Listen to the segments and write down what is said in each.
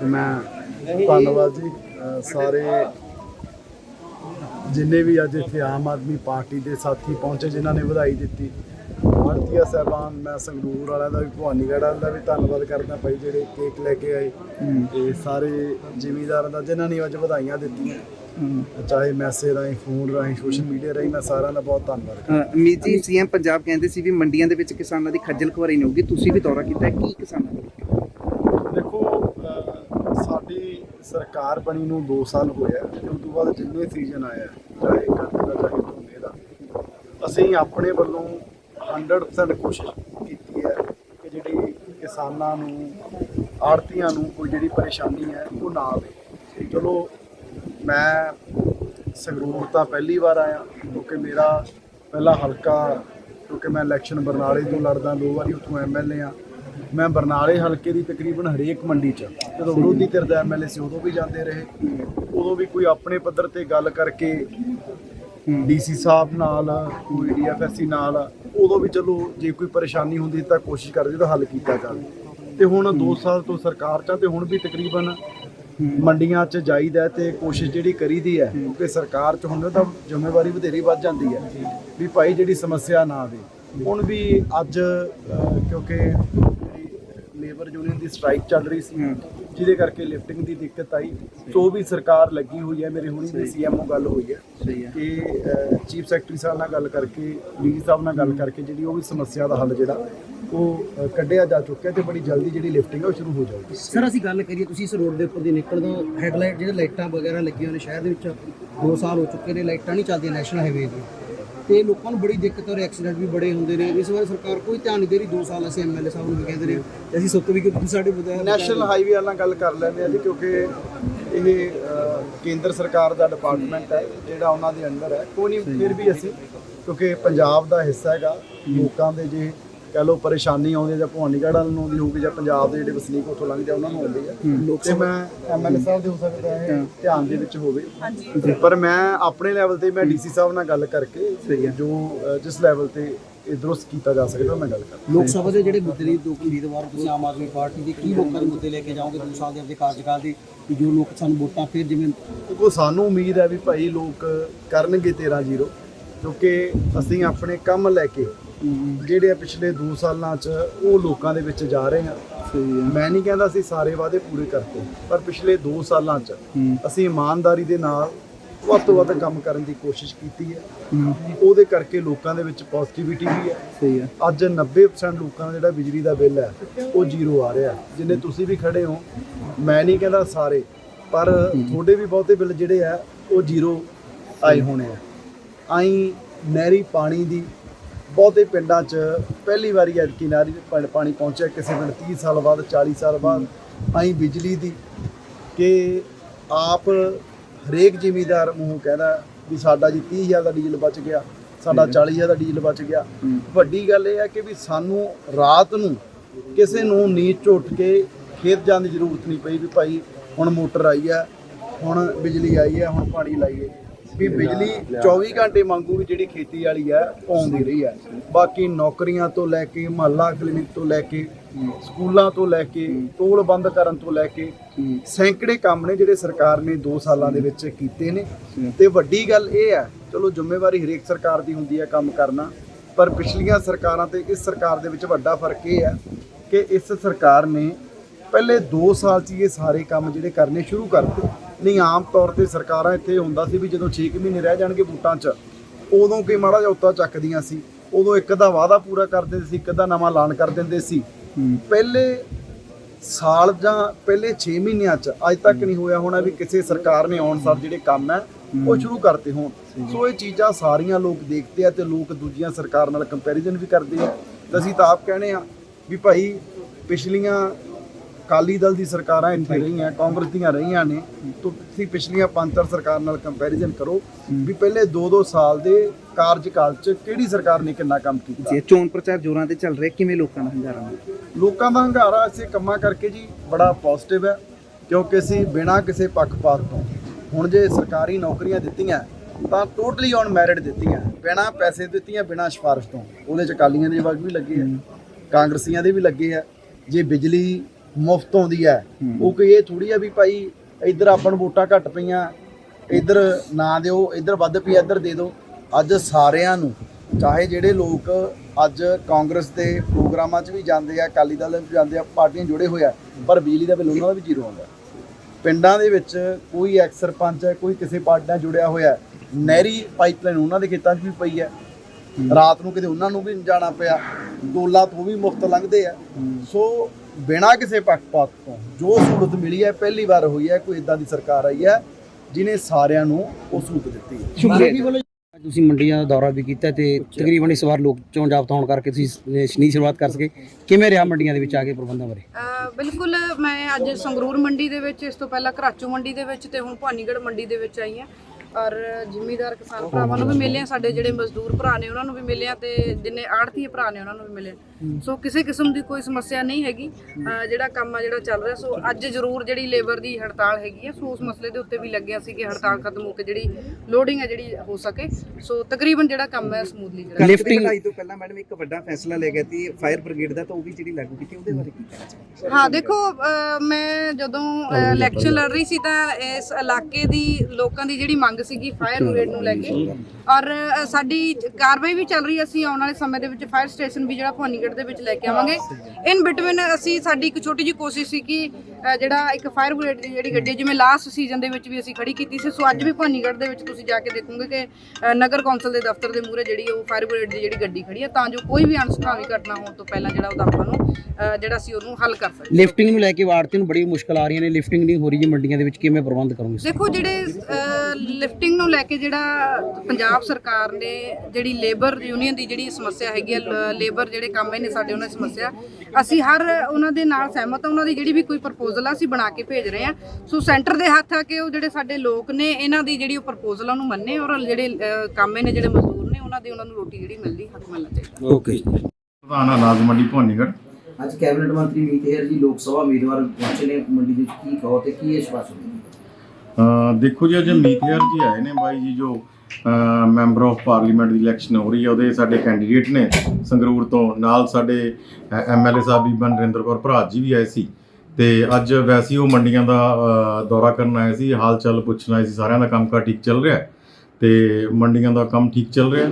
ਤੇ ਮੈਂ ਧੰਨਵਾਦ ਜੀ ਸਾਰੇ ਜਿੰਨੇ ਵੀ ਅੱਜ ਇੱਥੇ ਆਮ ਆਦਮੀ ਪਾਰਟੀ ਦੇ ਸਾਥੀ ਪਹੁੰਚੇ ਜਿਨ੍ਹਾਂ ਨੇ ਵਧਾਈ ਦਿੱਤੀ। ਭਾਰਤੀਆ ਸਾਹਿਬਾਨ ਮੈਂ ਸੰਗਰੂਰ ਵਾਲਿਆਂ ਦਾ ਵੀ ਭਵਾਨੀਗੜ੍ਹ ਵਾਲਿਆਂ ਦਾ ਵੀ ਧੰਨਵਾਦ ਕਰਦਾ ਭਾਈ ਜਿਹੜੇ ਕੇਕ ਲੈ ਕੇ ਆਏ। ਤੇ ਸਾਰੇ ਜ਼ਿਮੀਂਦਾਰਾਂ ਦਾ ਜਿਨ੍ਹਾਂ ਨੇ ਅੱਜ ਵਧਾਈਆਂ ਦਿੱਤੀਆਂ। ਚਾਹੇ ਮੈਸੇਜ ਰਾਹੀਂ ਫੋਨ ਰਾਹੀਂ ਸੋਸ਼ਲ ਮੀਡੀਆ ਰਾਹੀਂ ਮੈਂ ਸਾਰਿਆਂ ਦਾ ਬਹੁਤ ਧੰਨਵਾਦ ਕਰਦਾ। ਅਮੀਤ ਜੀ ਸੀਐਮ ਪੰਜਾਬ ਕਹਿੰਦੇ ਸੀ ਵੀ ਮੰਡੀਆਂ ਦੇ ਵਿੱਚ ਕਿਸਾਨਾਂ ਦੀ ਖੱਜਲ ਖੁਆਰੀ ਨਹੀਂ ਹੋਊਗੀ। ਤੁਸੀਂ ਵੀ ਦੌਰਾ ਕੀਤਾ। ਕੀ ਕਿਸਾਨਾਂ ਦੀ ਦੇਖੋ ਅਹ, ਸਾਡੀ ਸਰਕਾਰ ਬਣੀ ਨੂੰ 2 ਸਾਲ ਹੋਇਆ ਤੇ ਉਸ ਤੋਂ ਬਾਅਦ ਜਿੰਨੇ ਸੀਜ਼ਨ ਆਇਆ ਚਾਹੇ ਕਣਕ ਦਾ, ਚਾਹੇ ਝੋਨੇ ਦਾ, ਅਸੀਂ ਆਪਣੇ ਵੱਲੋਂ 100% ਕੋਸ਼ਿਸ਼ ਕੀਤੀ ਹੈ ਕਿ ਜਿਹੜੀ ਕਿਸਾਨਾਂ ਨੂੰ ਆੜਤੀਆਂ ਨੂੰ ਕੋਈ ਜਿਹੜੀ ਪਰੇਸ਼ਾਨੀ ਹੈ, ਉਹ ਨਾ ਆਵੇ। ਚਲੋ, ਮੈਂ ਸੰਗਰੂਰ ਤਾਂ ਪਹਿਲੀ ਵਾਰ ਆਇਆ, ਕਿਉਂਕਿ ਮੇਰਾ ਪਹਿਲਾ ਹਲਕਾ, ਕਿਉਂਕਿ ਮੈਂ ਇਲੈਕਸ਼ਨ ਬਰਨਾਲੇ ਤੋਂ ਲੜਦਾ, ਦੋ ਵਾਰੀ ਉੱਥੋਂ ਐਮਐਲਏ ਆ ਮੈਂ ਬਰਨਾਲੇ ਹਲਕੇ ਦੀ ਤਕਰੀਬਨ ਹਰੇਕ ਮੰਡੀ 'ਚ, ਜਦੋਂ ਵਿਰੋਧੀ ਧਿਰ ਦਾ ਐਮਐਲਏ ਸੀ ਉਦੋਂ ਵੀ ਜਾਂਦੇ ਰਹੇ, ਉਦੋਂ ਵੀ ਕੋਈ ਆਪਣੇ ਪੱਧਰ ਤੇ ਗੱਲ ਕਰਕੇ ਡੀਸੀ ਸਾਹਿਬ ਨਾਲ ਕੋਈ ਡੀਐਫਐਸਸੀ ਨਾਲ ਉਦੋਂ ਵੀ ਚਲੋ ਜੇ ਕੋਈ ਪਰੇਸ਼ਾਨੀ ਹੁੰਦੀ ਤਾਂ ਕੋਸ਼ਿਸ਼ ਕਰਦੇ ਤਾਂ ਹੱਲ ਕੀਤਾ ਜਾਵੇ। ਤੇ ਹੁਣ 2 ਸਾਲ ਤੋਂ ਸਰਕਾਰ ਚ ਆ ਤੇ ਹੁਣ ਵੀ ਤਕਰੀਬਨ ਮੰਡੀਆਂ 'ਚ ਜਾਈਦਾ ਤੇ ਕੋਸ਼ਿਸ਼ ਜਿਹੜੀ ਕਰੀਦੀ ਹੈ ਕਿ ਸਰਕਾਰ 'ਚ ਹੁੰਦਾ ਤਾਂ ਜ਼ਿੰਮੇਵਾਰੀ ਵਧੇਰੀ ਵੱਧ ਜਾਂਦੀ ਹੈ ਵੀ ਭਾਈ ਜਿਹੜੀ ਸਮੱਸਿਆ ਨਾ ਆਵੇ। ਹੁਣ ਵੀ ਅੱਜ ਕਿਉਂਕਿ ਲੇਬਰ ਯੂਨੀਅਨ ਦੀ ਸਟ੍ਰਾਈਕ ਚੱਲ ਰਹੀ ਸੀ ਜਿਹਦੇ ਕਰਕੇ ਲਿਫਟਿੰਗ ਦੀ ਦਿੱਕਤ ਆਈ। ਸੋ ਵੀ ਸਰਕਾਰ ਲੱਗੀ ਹੋਈ ਹੈ ਮੇਰੇ ਹੁਣੀ ਵੀ ਸੀਐਮਓ ਗੱਲ ਹੋਈ ਹੈ ਸਹੀ ਹੈ। ਕਿ ਚੀਫ ਸੈਕਟਰੀ ਸਾਹਿਬ ਨਾਲ ਗੱਲ ਕਰਕੇ ਡੀ ਸਾਹਿਬ ਨਾਲ ਗੱਲ ਕਰਕੇ ਜਿਹੜੀ ਉਹ ਵੀ ਸਮੱਸਿਆ ਦਾ ਹੱਲ ਜਿਹੜਾ ਉਹ ਕੱਢਿਆ ਜਾ ਚੁੱਕਿਆ ਤੇ ਬੜੀ ਜਲਦੀ ਜਿਹੜੀ ਲਿਫਟਿੰਗ ਹੈ ਉਹ ਸ਼ੁਰੂ ਹੋ ਜਾਊਗੀ। ਸਰ ਅਸੀਂ ਗੱਲ ਕਰੀਏ ਤੁਸੀਂ ਇਸ ਰੋਡ ਦੇ ਉੱਪਰ ਦੀ ਨਿਕਲਦੇ ਹੋ ਹੈਡਲਾਈਟ ਜਿਹੜੇ ਲਾਈਟਾਂ ਵਗੈਰਾ ਲੱਗੀਆਂ ਨੇ ਸ਼ਹਿਰ ਦੇ ਵਿੱਚ 2 ਸਾਲ ਹੋ ਚੁੱਕੇ ਨੇ ਲਾਈਟਾਂ ਨਹੀਂ ਚੱਲਦੀਆਂ ਨੈਸ਼ਨਲ ਹਾਈਵੇ ਦੀ ਤੇ ਲੋਕਾਂ ਨੂੰ ਬੜੀ ਦਿੱਕਤ ਔਰ ਐਕਸੀਡੈਂਟ ਵੀ ਬੜੇ ਹੁੰਦੇ ਨੇ। ਇਸ ਬਾਰੇ ਸਰਕਾਰ ਕੋਈ ਧਿਆਨ ਨਹੀਂ ਦੇ ਰਹੀ। 2 ਸਾਲ ਅਸੀਂ ਐਮਐਲਏ ਸਾਹਿਬ ਨੂੰ ਵੀ ਕਹਿੰਦੇ ਰਹੇ ਤੇ ਅਸੀਂ ਸੋਚੋ ਵੀ ਕਿ ਤੁਸੀਂ ਸਾਡੇ ਵਿਧਾਇਕ ਨੈਸ਼ਨਲ ਹਾਈਵੇ ਵਾਲਾ ਗੱਲ ਕਰ ਲੈਂਦੇ ਆ ਜੀ ਕਿਉਂਕਿ ਇਹ ਕੇਂਦਰ ਸਰਕਾਰ ਦਾ ਡਿਪਾਰਟਮੈਂਟ ਹੈ, ਜਿਹੜਾ ਉਹਨਾਂ ਦੇ ਅੰਡਰ ਹੈ। ਕੋਈ ਨਹੀਂ, ਫਿਰ ਵੀ ਅਸੀਂ, ਕਿਉਂਕਿ ਪੰਜਾਬ ਦਾ ਹਿੱਸਾ ਹੈਗਾ। ਲੋਕਾਂ ਦੇ ਜੇ ਕਹ ਲਓ ਪਰੇਸ਼ਾਨੀ ਆਉਂਦੀ ਹੈ ਜਾਂ ਭਵਾਨੀਗੜ੍ਹ ਵੱਲ ਨੂੰ ਆਉਂਦੀ ਹੋਊਗੀ ਜਾਂ ਪੰਜਾਬ ਦੇ ਜਿਹੜੇ ਵਸਨੀਕ ਉੱਥੋਂ ਲੰਘਦੇ ਆ ਉਹਨਾਂ ਨੂੰ ਆਉਂਦੀ ਹੈ। ਤੇ ਮੈਂ ਐਮਐਲਏ ਸਾਹਿਬ ਦੇ ਹੋ ਸਕਦਾ ਹੈ। ਧਿਆਨ ਦੇ ਵਿੱਚ ਹੋਵੇ। ਪਰ ਮੈਂ ਆਪਣੇ ਲੈਵਲ ਤੇ ਮੈਂ ਡੀਸੀ ਸਾਹਿਬ ਨਾਲ ਗੱਲ ਕਰਕੇ ਜੋ ਜਿਸ ਲੈਵਲ ਤੇ ਇਹ ਦਰੁਸਤ ਕੀਤਾ ਜਾ ਸਕਦਾ ਮੈਂ ਗੱਲ ਕਰਾਂ ਲੋਕ ਸਭਾ ਦੇ ਜਿਹੜੇ ਮੁੱਦੇ ਨੇ ਦੋ ਉਮੀਦਵਾਰ ਤੁਸੀਂ ਆਮ ਆਦਮੀ ਪਾਰਟੀ ਦੇ ਕੀ ਲੋਕਾਂ ਦੇ ਮੁੱਦੇ ਲੈ ਕੇ ਜਾਓਗੇ? 2 ਸਾਲ ਦੇ ਆਪਣੇ ਕਾਰਜਕਾਲ ਦੇ ਕਿ ਜੋ ਲੋਕ ਸਾਨੂੰ ਵੋਟਾਂ ਫਿਰ ਜਿਵੇਂ ਕਿਉਂਕਿ ਸਾਨੂੰ ਉਮੀਦ ਹੈ ਵੀ ਭਾਈ ਲੋਕ ਕਰਨਗੇ 13-0 ਕਿਉਂਕਿ ਅਸੀਂ ਆਪਣੇ ਕੰਮ ਲੈ ਕੇ ਜਿਹੜੇ ਆ ਪਿਛਲੇ 2 ਸਾਲਾਂ 'ਚ ਉਹ ਲੋਕਾਂ ਦੇ ਵਿੱਚ ਜਾ ਰਹੇ ਹਾਂ। ਮੈਂ ਨਹੀਂ ਕਹਿੰਦਾ ਅਸੀਂ ਸਾਰੇ ਵਾਅਦੇ ਪੂਰੇ ਕਰਤੇ ਪਰ ਪਿਛਲੇ 2 ਸਾਲਾਂ 'ਚ ਅਸੀਂ ਇਮਾਨਦਾਰੀ ਦੇ ਨਾਲ ਵੱਧ ਤੋਂ ਵੱਧ ਕੰਮ ਕਰਨ ਦੀ ਕੋਸ਼ਿਸ਼ ਕੀਤੀ ਹੈ। ਉਹਦੇ ਕਰਕੇ ਲੋਕਾਂ ਦੇ ਵਿੱਚ ਪੋਜ਼ਿਟਿਵਿਟੀ ਵੀ ਹੈ। ਸਹੀ ਹੈ। ਅੱਜ 90% ਲੋਕਾਂ ਦਾ ਜਿਹੜਾ ਬਿਜਲੀ ਦਾ ਬਿੱਲ ਹੈ ਉਹ ਜ਼ੀਰੋ ਆ ਰਿਹਾ ਜਿੰਨੇ ਤੁਸੀਂ ਵੀ ਖੜੇ ਹੋ ਮੈਂ ਨਹੀਂ ਕਹਿੰਦਾ ਸਾਰੇ ਪਰ ਤੁਹਾਡੇ ਵੀ ਬਹੁਤੇ ਬਿੱਲ ਜਿਹੜੇ ਆ ਉਹ ਜ਼ੀਰੋ ਆਏ ਹੋਣੇ ਆ। ਆਈ ਨਹਿਰੀ ਪਾਣੀ ਦੀ ਬਹੁਤੇ ਪਿੰਡਾਂ 'ਚ ਪਹਿਲੀ ਵਾਰੀ ਐਤਕੀ ਨਹਿਰੀ ਪਾਣੀ- ਪਾਣੀ ਪਹੁੰਚਿਆ ਕਿਸੇ ਪਿੰਡ 30 ਸਾਲ ਬਾਅਦ 40 ਸਾਲ ਬਾਅਦ ਆਈ ਬਿਜਲੀ ਦੀ ਕਿ ਆਪ ਹਰੇਕ ਜ਼ਿਮੀਦਾਰ ਮੂੰਹ ਕਹਿੰਦਾ ਵੀ ਸਾਡਾ ਜੀ 30000 ਦਾ ਡੀਜ਼ਲ ਬਚ ਗਿਆ ਸਾਡਾ 40000 ਦਾ ਡੀਜ਼ਲ ਬਚ ਗਿਆ। ਵੱਡੀ ਗੱਲ ਇਹ ਹੈ ਕਿ ਵੀ ਸਾਨੂੰ ਰਾਤ ਨੂੰ ਕਿਸੇ ਨੂੰ ਨੀਂਦ 'ਚ ਉੱਠ ਕੇ ਖੇਤ ਜਾਣ ਦੀ ਜ਼ਰੂਰਤ ਨਹੀਂ ਪਈ ਵੀ ਭਾਈ ਹੁਣ ਮੋਟਰ ਆਈ ਹੈ ਹੁਣ ਬਿਜਲੀ ਆਈ ਹੈ ਹੁਣ ਪਾਣੀ ਲਾਈਏ। ਵੀ ਬਿਜਲੀ 24 ਘੰਟੇ ਵਾਂਗੂ ਵੀ ਜਿਹੜੀ ਖੇਤੀ ਵਾਲੀ ਹੈ ਪਾਉਂਦੀ ਰਹੀ ਹੈ ਬਾਕੀ ਨੌਕਰੀਆਂ ਤੋਂ ਲੈ ਕੇ, ਮਹੱਲਾ ਕਲੀਨਿਕ ਤੋਂ ਲੈ ਕੇ, ਸਕੂਲਾਂ ਤੋਂ ਲੈ ਕੇ, ਟੋਲ ਬੰਦ ਕਰਨ ਤੋਂ ਲੈ ਕੇ, ਸੈਂਕੜੇ ਕੰਮ ਨੇ ਜਿਹੜੇ ਸਰਕਾਰ ਨੇ 2 ਸਾਲਾਂ ਦੇ ਵਿੱਚ ਕੀਤੇ ਨੇ। ਤੇ ਵੱਡੀ ਗੱਲ ਇਹ ਹੈ ਚਲੋ ਜ਼ਿੰਮੇਵਾਰੀ ਹਰੇਕ ਸਰਕਾਰ ਦੀ ਹੁੰਦੀ ਹੈ ਕੰਮ ਕਰਨਾ, ਪਰ ਪਿਛਲੀਆਂ ਸਰਕਾਰਾਂ ਤੇ ਇਸ ਸਰਕਾਰ ਦੇ ਵਿੱਚ ਵੱਡਾ ਫ਼ਰਕ ਇਹ ਹੈ ਕਿ ਇਸ ਸਰਕਾਰ ਨੇ ਪਹਿਲੇ 2 ਸਾਲ 'ਚ ਹੀ ਇਹ ਸਾਰੇ ਕੰਮ ਜਿਹੜੇ ਕਰਨੇ ਸ਼ੁਰੂ ਕਰ ਦਿੱਤੇ। ਨਹੀਂ ਆਮ ਤੌਰ ਤੇ ਸਰਕਾਰਾਂ ਇੱਥੇ ਹੁੰਦਾ ਸੀ ਵੀ ਜਦੋਂ 6 ਮਹੀਨੇ ਰਹਿ ਜਾਣਗੇ ਵੋਟਾਂ 'ਚ ਉਦੋਂ ਕੀ ਮਾੜਾ ਜਿਹਾ ਉੱਤਾ ਚੱਕਦੀਆਂ ਸੀ। ਉਦੋਂ ਇੱਕ ਦਾ ਵਾਅਦਾ ਪੂਰਾ ਕਰ ਦਿੰਦੇ ਸੀ ਇੱਕ ਦਾ ਨਵਾਂ ਐਲਾਨ ਕਰ ਦਿੰਦੇ ਸੀ। ਪਹਿਲੇ ਸਾਲ ਜਾਂ ਪਹਿਲੇ 6 ਮਹੀਨਿਆਂ 'ਚ ਅੱਜ ਤੱਕ ਨਹੀਂ ਹੋਇਆ ਹੋਣਾ ਵੀ ਕਿਸੇ ਸਰਕਾਰ ਨੇ ਆਉਣ ਸਾਰ ਜਿਹੜੇ ਕੰਮ ਹੈ ਉਹ ਸ਼ੁਰੂ ਕਰਤੇ ਹੋਣ। ਸੋ ਇਹ ਚੀਜ਼ਾਂ ਸਾਰੀਆਂ ਲੋਕ ਦੇਖਦੇ ਆ ਤੇ ਲੋਕ ਦੂਜੀਆਂ ਸਰਕਾਰ ਨਾਲ ਕੰਪੈਰੀਜ਼ਨ ਵੀ ਕਰਦੇ ਆ। ਤਾਂ ਅਸੀਂ ਤਾਂ ਆਪ ਕਹਿੰਦੇ ਆ ਵੀ ਭਾਈ ਪਿਛਲੀਆਂ ਅਕਾਲੀ ਦਲ ਦੀ ਸਰਕਾਰਾਂ ਇੱਥੇ ਰਹੀਆਂ ਕਾਂਗਰਸ ਦੀਆਂ ਰਹੀਆਂ ਨੇ ਤਾਂ ਤੁਸੀਂ ਪਿਛਲੀਆਂ ਪੰਜਤਰ ਸਰਕਾਰ ਨਾਲ ਕੰਪੈਰੀਜ਼ਨ ਕਰੋ ਵੀ ਪਹਿਲੇ 2-2 ਸਾਲ ਦੇ ਕਾਰਜਕਾਲ 'ਚ ਕਿਹੜੀ ਸਰਕਾਰ ਨੇ ਕਿੰਨਾ ਕੰਮ ਕੀਤਾ? ਜੇ ਚੋਣ ਪ੍ਰਚਾਰ ਜੋਰਾਂ ਤੇ ਚੱਲ ਰਿਹਾ ਕਿਵੇਂ ਲੋਕਾਂ ਦਾ ਹੰਗਾਰਾ? ਲੋਕਾਂ ਦਾ ਹੰਗਾਰਾ ਇਸੇ ਕੰਮਾਂ ਕਰਕੇ ਜੀ ਬੜਾ ਪੋਜ਼ਿਟਿਵ ਹੈ ਕਿਉਂਕਿ ਅਸੀਂ ਬਿਨਾਂ ਕਿਸੇ ਪੱਖਪਾਤ ਤੋਂ ਹੁਣ ਜੇ ਸਰਕਾਰੀ ਨੌਕਰੀਆਂ ਦਿੱਤੀਆਂ ਤਾਂ ਟੋਟਲੀ ਔਨ ਮੈਰਿਟ ਦਿੱਤੀਆਂ ਬਿਨਾਂ ਪੈਸੇ ਦਿੱਤੀਆਂ ਬਿਨਾਂ ਸਿਫਾਰਿਸ਼ ਤੋਂ। ਉਹਦੇ ਚ ਅਕਾਲੀਆਂ ਦੇ ਜਵਾਬ ਵੀ ਲੱਗੇ ਆ ਕਾਂਗਰਸੀਆਂ ਦੇ ਵੀ ਲੱਗੇ ਆ ਜੇ ਬਿਜਲੀ ਮੁਫਤ ਆਉਂਦੀ ਹੈ। ਉਹ ਕੋਈ ਇਹ ਥੋੜੀ ਆ ਵੀ ਭਾਈ ਇੱਧਰ ਆਪਾਂ ਨੂੰ ਵੋਟਾਂ ਘੱਟ ਪਈਆਂ ਇੱਧਰ ਨਾ ਦਿਓ ਇੱਧਰ ਵੱਧ ਪਈ ਇੱਧਰ ਦੇ ਦਿਓ। ਅੱਜ ਸਾਰਿਆਂ ਨੂੰ ਚਾਹੇ ਜਿਹੜੇ ਲੋਕ ਅੱਜ ਕਾਂਗਰਸ ਦੇ ਪ੍ਰੋਗਰਾਮਾਂ 'ਚ ਵੀ ਜਾਂਦੇ ਆ ਅਕਾਲੀ ਦਲ 'ਚ ਜਾਂਦੇ ਆ ਪਾਰਟੀਆਂ ਜੁੜੇ ਹੋਏ ਆ ਪਰ ਬਿਜਲੀ ਦਾ ਬਿੱਲ ਉਹਨਾਂ ਦਾ ਵੀ ਜ਼ੀਰੋ ਆਉਂਦਾ। ਪਿੰਡਾਂ ਦੇ ਵਿੱਚ ਕੋਈ ਐਕਸ ਸਰਪੰਚ ਹੈ ਕੋਈ ਕਿਸੇ ਪਾਰਟੀ ਨਾਲ ਜੁੜਿਆ ਹੋਇਆ। ਨਹਿਰੀ ਪਾਈਪਲਾਈਨ ਉਹਨਾਂ ਦੇ ਖੇਤਾਂ 'ਚ ਵੀ ਪਈ ਹੈ। ਰਾਤ ਨੂੰ ਕਿਤੇ ਉਹਨਾਂ ਨੂੰ ਵੀ ਜਾਣਾ ਪਿਆ ਟੋਲਾ ਤੋਂ ਵੀ ਮੁਫਤ ਲੰਘਦੇ ਆ। ਸੋ ਬਿਨਾਂ ਕਿਸੇ ਪੱਖਪਾਤ ਤੋਂ ਜੋ ਸਹੂਲਤ ਮਿਲੀ ਹੈ ਪਹਿਲੀ ਵਾਰ ਹੋਈ ਹੈ ਕੋਈ ਇਦਾਂ ਦੀ ਸਰਕਾਰ ਆਈ ਹੈ ਜਿਨੇ ਸਾਰਿਆਂ ਨੂੰ ਉਹ ਸਹੂਲਤ ਦਿੱਤੀ ਹੈ। ਸ਼ੁਕਰੀਆ ਤੁਸੀਂ ਮੰਡੀਆਂ ਦਾ ਦੌਰਾ ਵੀ ਕੀਤਾ ਤੇ ਤਕਰੀਬਨ ਇਸ ਵਾਰ ਲੋਕ ਚੋਣ ਜਾਬਤਾ ਹੋਣ ਕਰਕੇ ਤੁਸੀਂ ਸ਼ਨੀ ਸ਼ੁਰੂਆਤ ਕਰ ਸਕੇ। ਕਿਵੇਂ ਰਿਹਾ ਮੰਡੀਆਂ ਦੇ ਵਿੱਚ ਆ ਕੇ ਪ੍ਰਬੰਧਾਂ ਬਾਰੇ? ਬਿਲਕੁਲ ਮੈਂ ਅੱਜ ਸੰਗਰੂਰ ਮੰਡੀ ਦੇ ਵਿੱਚ ਇਸ ਤੋਂ ਪਹਿਲਾਂ ਘਰਾਚੋ ਮੰਡੀ ਦੇ ਵਿੱਚ ਤੇ ਹੁਣ ਭਾਨੀਗੜ੍ਹ ਮੰਡੀ ਦੇ ਵਿੱਚ ਆਈ ਹਾਂ। ਔਰ ਜ਼ਿਮੀਦਾਰ ਕਿਸਾਨ ਭਰਾਵਾਂ ਨੂੰ ਵੀ ਮਿਲੇ ਆ ਸਾਡੇ ਜਿਹੜੇ ਮਜ਼ਦੂਰ ਭਰਾ ਨੇ ਉਹਨਾਂ ਨੂੰ ਵੀ ਮਿਲੇ ਆ ਤੇ ਜਿੰਨੇ ਆੜਤੀ ਭਰਾ ਨੇ ਉਹਨਾਂ ਨੂੰ ਵੀ ਮਿਲੇ ਆ। ਸੋ ਕਿਸੇ ਕਿਸਮ ਦੀ ਕੋਈ ਸਮੱਸਿਆ ਨਹੀਂ ਹੈਗੀ। ਜਿਹੜਾ ਕੰਮ ਆ ਜਿਹੜਾ ਚੱਲ ਰਿਹਾ ਸੋ ਅੱਜ ਜ਼ਰੂਰ ਜਿਹੜੀ ਲੇਬਰ ਦੀ ਹੜਤਾਲ ਹੈਗੀ ਆ ਸੋ ਉਸ ਮਸਲੇ ਦੇ ਉੱਤੇ ਵੀ ਲੱਗਿਆ ਸੀ ਕਿ ਹੜਤਾਲ ਖਤਮ ਹੋ ਕੇ ਜਿਹੜੀ ਲੋਡਿੰਗ ਹੈ ਜਿਹੜੀ ਹੋ ਸਕੇ। ਸੋ ਤਕਰੀਬਨ ਜਿਹੜਾ ਕੰਮ ਹੈ ਸਮੂਥਲੀ ਜਿਹੜਾ ਲਿਫਟਿੰਗ ਤੋਂ ਪਹਿਲਾਂ ਮੈਡਮ ਇੱਕ ਵੱਡਾ ਫੈਸਲਾ ਲੈ ਗਿਆ ਸੀ ਫਾਇਰ ਬ੍ਰਿਗੇਡ ਦਾ ਤਾਂ ਉਹ ਵੀ ਜਿਹੜੀ ਲਾਗੂ ਕੀਤੀ ਉਹਦੇ ਬਾਰੇ ਕੀ ਕਹਿਣਾ ਚਾਹੁੰਦੇ ਹਾਂ ਦੇਖੋ ਮੈਂ ਜਦੋਂ ਇਲੈਕਸ਼ਨ ਲੜ ਰਹੀ ਸੀ ਤਾਂ ਇਸ ਇਲਾਕੇ ਦੀ ਲੋਕਾਂ ਦੀ ਜਿਹੜੀ ਮੰਗ ਸੀਗੀ ਫਾਇਰ ਬ੍ਰਿਗੇਡ ਨੂੰ ਲੈ ਕੇ। ਔਰ ਅ, ਸਾਡੀ ਕਾਰਵਾਈ ਵੀ ਚੱਲ ਰਹੀ ਹੈ ਅਸੀਂ ਆਉਣ ਵਾਲੇ ਸਮੇਂ ਦੇ ਵਿੱਚ ਫਾਇਰ ਸਟੇਸ਼ਨ ਵੀ ਜਿਹੜਾ ਭਵਾਨੀਗੜ੍ਹ ਦੇ ਵਿੱਚ ਲੈ ਕੇ ਆਵਾਂਗੇ। ਇਨ ਬਿਟਵੀਨ ਅਸੀਂ ਸਾਡੀ ਇੱਕ ਛੋਟੀ ਜਿਹੀ ਕੋਸ਼ਿਸ਼ ਸੀ ਕਿ ਅ, ਜਿਹੜਾ ਇੱਕ ਫਾਇਰ ਬ੍ਰਿਗੇਡ ਦੀ ਜਿਹੜੀ ਗੱਡੀ ਹੈ, ਜਿਵੇਂ ਲਾਸਟ ਸੀਜ਼ਨ ਦੇ ਵਿੱਚ ਵੀ ਅਸੀਂ ਖੜੀ ਕੀਤੀ ਸੀ ਸੋ ਅੱਜ ਵੀ ਭਵਾਨੀਗੜ੍ਹ ਦੇ ਵਿੱਚ ਤੁਸੀਂ ਜਾ ਕੇ ਦੇਖੋਗੇ ਕਿ ਅ, ਨਗਰ ਕੌਂਸਲ ਦੇ ਦਫ਼ਤਰ ਦੇ ਮੂਹਰੇ ਜਿਹੜੀ ਉਹ ਫਾਇਰ ਬ੍ਰਿਗੇਡ ਦੀ ਜਿਹੜੀ ਗੱਡੀ ਖੜੀ ਹੈ ਤਾਂ ਜੋ ਕੋਈ ਵੀ ਅਣਸੁਖਾਵੀ ਘਟਨਾ ਹੋਣ ਤੋਂ ਪਹਿਲਾਂ ਜਿਹੜਾ ਉਹਦਾ ਆਪਾਂ ਨੂੰ ਅ, ਜਿਹੜਾ ਸੀ ਉਹਨੂੰ ਹੱਲ ਕਰ ਸਕੀਏ। ਲਿਫਟਿੰਗ ਨੂੰ ਲੈ ਕੇ ਆੜਤੀ ਨੂੰ ਬੜੀ ਮੁਸ਼ਕਲ ਆ ਰਹੀਆਂ ਨੇ ਲਿਫਟਿੰਗ ਨਹੀਂ ਹੋ ਰਹੀ ਜੀ ਮੰਡੀਆਂ ਦੇ ਵਿੱਚ ਕਿਵੇਂ ਪ੍ਰਬੰਧ ਕਰੋਗੇ ਦੇਖੋ ਜਿਹੜੇ ਲਿਫਟਿੰਗ ਨੂੰ ਲੈ ਕੇ ਜਿਹੜਾ ਪੰਜਾਬ ਸਰਕਾਰ ਨੇ ਜਿਹੜੀ ਲੇਬਰ ਯੂਨੀਅਨ ਦੀ ਜਿਹੜੀ ਸਮੱਸਿਆ ਹੈਗੀ ਹੈ ਲੇਬਰ ਜਿਹੜੇ ਕੰਮ ਨੇ ਸਾਡੇ ਉਹਨਾਂ ਦੀ ਸਮੱਸਿਆ ਅਸੀਂ ਹਰ ਉਹਨਾਂ ਦੇ ਨਾਲ ਸਹਿਮਤ ਹਾਂ ਉਹਨਾਂ ਦੀ ਜਿਹੜੀ ਵੀ ਕੋਈ ਪ੍ਰਪੋਜ਼ਲ ਆ ਅਸੀਂ ਬਣਾ ਕੇ ਭੇਜ ਰਹੇ ਹਾਂ ਸੋ ਸੈਂਟਰ ਦੇ ਹੱਥ ਆ ਕੇ ਉਹ ਜਿਹੜੇ ਸਾਡੇ ਲੋਕ ਨੇ ਇਹਨਾਂ ਦੀ ਜਿਹੜੀ ਉਹ ਪ੍ਰਪੋਜ਼ਲ ਉਹਨੂੰ ਮੰਨੇ ਔਰ ਜਿਹੜੇ ਕੰਮ ਨੇ ਜਿਹੜੇ ਮਜ਼ਦੂਰ ਨੇ ਉਹਨਾਂ ਦੀ ਉਹਨਾਂ ਨੂੰ ਰੋਟੀ ਜਿਹੜੀ ਮਿਲਦੀ ਹੱਕ ਮਿਲਣਾ ਚਾਹੀਦਾ। ਓਕੇ ਪ੍ਰਧਾਨ ਅਨਾਜ ਮੰਡੀ ਭਵਾਨੀਗੜ੍ਹ। ਅੱਜ ਕੈਬਨਿਟ ਮੰਤਰੀ ਮੀਤ ਹੇਰ ਜੀ ਲੋਕ ਸਭਾ ਉਮੀਦਵਾਰ ਪਹੁੰਚੇ ਨੇ ਮੰਡੀ ਦੇ ਵਿੱਚ ਕੀ ਕਹੋ ਤੇ ਕੀ ਦਿੰਦੇ ਅ, ਦੇਖੋ ਜੀ, ਅੱਜ ਮੀਤਿਆਰ ਜੀ ਆਏ ਨੇ ਬਾਈ ਜੀ ਜੋ ਮੈਂਬਰ ਆਫ ਪਾਰਲੀਮੈਂਟ ਦੀ ਇਲੈਕਸ਼ਨ ਹੋ ਰਹੀ ਹੈ, ਉਹਦੇ ਸਾਡੇ ਕੈਂਡੀਡੇਟ ਨੇ ਸੰਗਰੂਰ ਤੋਂ। ਨਾਲ ਸਾਡੇ ਐਮਐਲਏ ਸਾਹਿਬ ਬੀਬਾ ਨਰਿੰਦਰ ਕੌਰ ਭਰਾਤ ਜੀ ਵੀ ਆਏ ਸੀ। ਤੇ ਅੱਜ ਵੈਸੇ ਹੀ ਉਹ ਮੰਡੀਆਂ ਦਾ ਦੌਰਾ ਕਰਨ ਆਏ ਸੀ, ਹਾਲ ਚਾਲ ਪੁੱਛਣ ਆਏ ਸੀ, ਸਾਰਿਆਂ ਦਾ ਕੰਮਕਾਰ ਠੀਕ ਚੱਲ ਰਿਹਾ ਹੈ। ਤੇ ਮੰਡੀਆਂ ਦਾ ਕੰਮ ਠੀਕ ਚੱਲ ਰਿਹਾ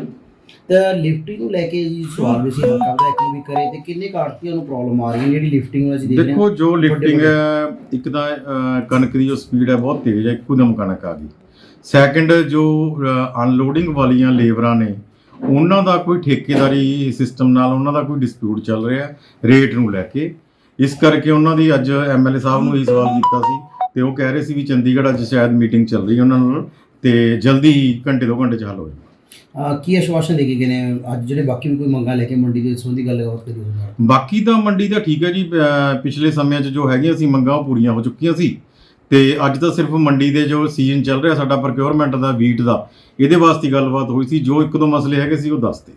ਤਾਂ ਲਿਫਟਿੰਗ ਨੂੰ ਲੈ ਕੇ ਜੀ ਸਵਾਲ ਵੀ ਸੀ ਹਲਕਾ ਵਿਧਾਇਕ ਵੀ ਕਰੇ ਤੇ ਕਿੰਨੇ ਕਾਰਤੀਆਂ ਨੂੰ ਪ੍ਰੋਬਲਮ ਆ ਰਹੀ ਹੈ ਜਿਹੜੀ ਲਿਫਟਿੰਗ ਨੂੰ ਅਸੀਂ ਦੇਖ ਰਹੇ ਦੇਖੋ ਜੋ ਲਿਫਟਿੰਗ ਹੈ ਇੱਕ ਤਾਂ ਕਣਕ ਦੀ ਜੋ ਸਪੀਡ ਹੈ ਬਹੁਤ ਤੇਜ਼ ਹੈ ਇੱਕਦਮ ਕਣਕ ਆ ਗਈ। ਸੈਕੰਡ ਜੋ ਅਨਲੋਡਿੰਗ ਵਾਲੀਆਂ ਲੇਬਰਾਂ ਨੇ ਉਹਨਾਂ ਦਾ ਕੋਈ ਠੇਕੇਦਾਰੀ ਸਿਸਟਮ ਨਾਲ ਉਹਨਾਂ ਦਾ ਕੋਈ ਡਿਸਪਿਊਟ ਚੱਲ ਰਿਹਾ ਰੇਟ ਨੂੰ ਲੈ ਕੇ। ਇਸ ਕਰਕੇ ਉਹਨਾਂ ਦੀ ਅੱਜ ਐਮਐਲਏ ਸਾਹਿਬ ਨੂੰ ਇਹ ਸਵਾਲ ਕੀਤਾ ਸੀ ਤੇ ਉਹ ਕਹਿ ਰਹੇ ਸੀ ਵੀ ਚੰਡੀਗੜ੍ਹ ਅੱਜ ਸ਼ਾਇਦ ਮੀਟਿੰਗ ਚੱਲ ਰਹੀ ਹੈ ਉਹਨਾਂ ਨਾਲ ਤੇ ਜਲਦੀ ਘੰਟੇ ਦੋ ਘੰਟੇ ਚ ਹੱਲ ਹੋ ਅਹ ਕੀ ਆਸ਼ਵਾਸਨ ਦੇ ਕੇ ਗਏ ਨੇ? ਅੱਜ ਜਿਹੜੇ ਬਾਕੀ ਵੀ ਕੋਈ ਮੰਗਾਂ ਲੈ ਕੇ ਮੰਡੀ ਦੇ ਸੰਬੰਧੀ ਗੱਲਬਾਤ ਹੋਰ ਕਰੀ ਹੋਈ ਬਾਕੀ ਤਾਂ ਮੰਡੀ ਦਾ ਠੀਕ ਹੈ ਜੀ ਪਿਛਲੇ ਸਮਿਆਂ 'ਚ ਜੋ ਹੈਗੀਆਂ ਸੀ ਮੰਗਾਂ ਉਹ ਪੂਰੀਆਂ ਹੋ ਚੁੱਕੀਆਂ ਸੀ। ਤੇ ਅੱਜ ਤਾਂ ਸਿਰਫ ਮੰਡੀ ਦੇ ਜੋ ਸੀਜ਼ਨ ਚੱਲ ਰਿਹਾ ਸਾਡਾ ਪ੍ਰੋਕਿਉਰਮੈਂਟ ਦਾ ਵੀਟ ਦਾ, ਇਹਦੇ ਵਾਸਤੇ ਗੱਲਬਾਤ ਹੋਈ ਸੀ। ਜੋ ਇੱਕ ਦੋ ਮਸਲੇ ਹੈਗੇ ਸੀ ਉਹ ਦੱਸਦੇ